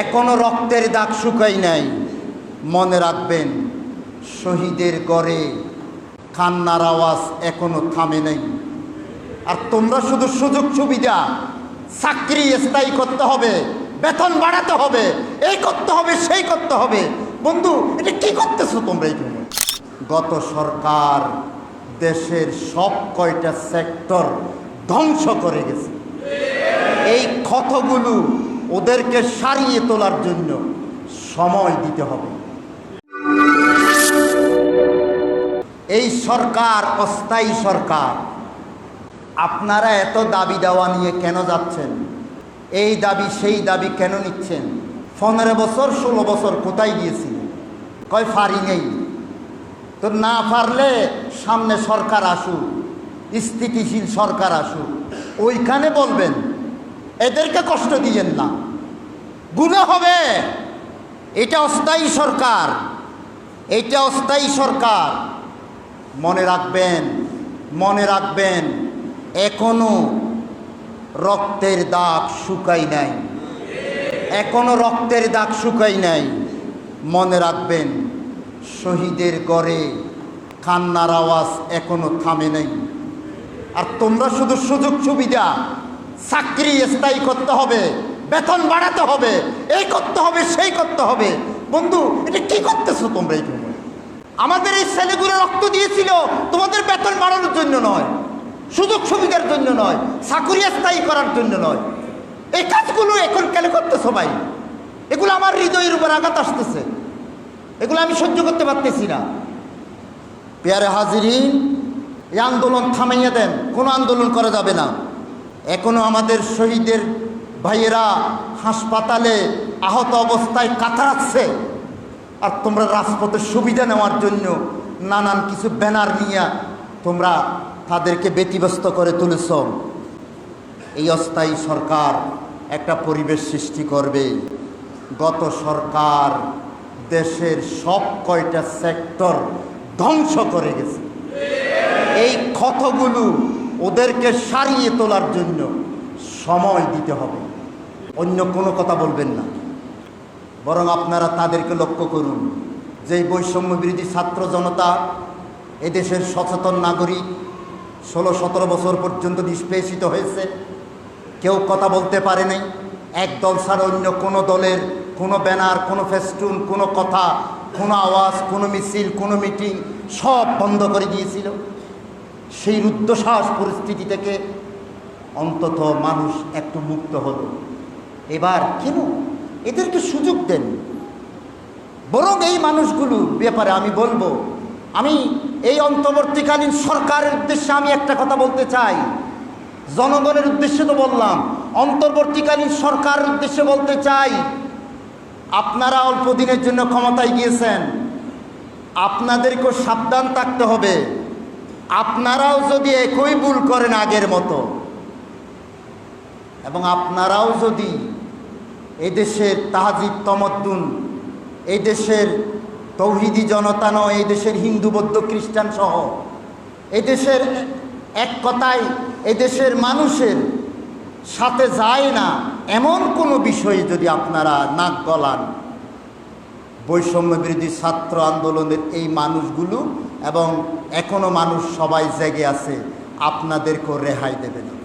এখনও রক্তের দাগ শুকাই নাই। মনে রাখবেন, শহীদের গড়ে কান্নার আওয়াজ এখনও থামে নাই। আর তোমরা শুধু সুযোগ সুবিধা, চাকরি স্থায়ী করতে হবে, বেতন বাড়াতে হবে, এই করতে হবে, সেই করতে হবে। বন্ধু, এটা কি করতেছো তোমরা এই গত সরকার দেশের সব কয়টা সেক্টর ধ্বংস করে গেছে। এই ক্ষতগুলো ওদেরকে সারিয়ে তোলার জন্য সময় দিতে হবে। এই সরকার অস্থায়ী সরকার, আপনারা এত দাবি দেওয়া নিয়ে কেন যাচ্ছেন? এই দাবি, সেই দাবি কেন নিচ্ছেন? পনেরো বছর, ষোলো বছর কোথায় গিয়েছিলেন? কয় ফারি নেই। তো না পারলে সামনে সরকার আসুক, স্থিতিশীল সরকার আসুক, ওইখানে বলবেন এদেরকে কষ্ট দিয়েন না। গুণে হবে। এটা অস্থায়ী সরকার। এটা অস্থায়ী সরকার। মনে রাখবেন মনে রাখবেন, এখনও রক্তের দাগ শুকাই নাই। এখনও রক্তের দাগ শুকাই নাই। মনে রাখবেন, শহীদের গড়ে কান্নার আওয়াজ এখনও থামে নাই। আর তোমরা শুধু সুযোগ সুবিধা চাকরি স্থায়ী করতে হবে, বেতন বাড়াতে হবে, এই করতে হবে, সেই করতে হবে। বন্ধু, এটা কি করতেছো তোমরা এই আমাদের এই ছেলেগুলো রক্ত দিয়েছিল, তোমাদের বেতন বাড়ানোর জন্য নয়, সুযোগ সুবিধার জন্য নয়, চাকুরি স্থায়ী করার জন্য নয়। এই কাজগুলো এখন কেন করতেছো ভাই? এগুলো আমার হৃদয়ের উপর আঘাত আসতেছে। এগুলো আমি সহ্য করতে পারতেছি না। পেয়ারে হাজিরিন, এই আন্দোলন থামাইয়া দেন, কোনো আন্দোলন করা যাবে না। এখনও আমাদের শহীদের ভাইয়েরা হাসপাতালে আহত অবস্থায় কাতরাচ্ছে আর তোমরা রাজপথের সুবিধা নেওয়ার জন্য নানান কিছু ব্যানার নিয়ে তোমরা তাদেরকে ব্যতিব্যস্ত করে তুলেছ। এই অস্থায়ী সরকার একটা পরিবেশ সৃষ্টি করবে। গত সরকার দেশের সব কয়টা সেক্টর ধ্বংস করে গেছে। এই ক্ষতগুলো ওদেরকে সারিয়ে তোলার জন্য সময় দিতে হবে। অন্য কোনো কথা বলবেন না। বরং আপনারা তাদেরকে লক্ষ্য করুন যে বৈষম্য বিরোধী ছাত্র জনতা এদেশের সচেতন নাগরিক ষোলো সতেরো বছর পর্যন্ত নিষ্পেষিত হয়েছে। কেউ কথা বলতে পারে নাই। এক দল ছাড়া অন্য কোনো দলের কোনো ব্যানার, কোনো ফেস্টুন, কোনো কথা, কোনো আওয়াজ, কোনো মিছিল, কোনো মিটিং সব বন্ধ করে দিয়েছিল। সেই রুদ্ধশ্বাস পরিস্থিতি থেকে অন্তত মানুষ একটু মুক্ত হলো। এবার কেন? এদেরকে সুযোগ দেন। বরং এই মানুষগুলো, ব্যাপারে আমি বলব, আমি এই অন্তর্বর্তীকালীন সরকারের উদ্দেশ্যে আমি একটা কথা বলতে চাই। জনগণের উদ্দেশ্যে তো বললাম, অন্তর্বর্তীকালীন সরকারের উদ্দেশ্যে বলতে চাই, আপনারা অল্প দিনের জন্য ক্ষমতায় গিয়েছেন, আপনাদেরকেও সাবধান থাকতে হবে। আপনারাও যদি একই ভুল করেন আগের মতো, এবং আপনারাও যদি এদেশের তাহাজিব তমদ্দুন, এই দেশের তৌহিদি জনতা নয়, এই দেশের হিন্দু, বৌদ্ধ, খ্রিস্টান সহ, এই দেশের এক কথায় এই দেশের মানুষের সাথে যায় না, এমন কোনো বিষয়ে যদি আপনারা নাক গলান। বৈষম্য বিরোধী ছাত্র আন্দোলনের এই মানুষগুলো এবং এখনও মানুষ সবাই জেগে আছে আপনাদেরকেও রেহাই দেবে না।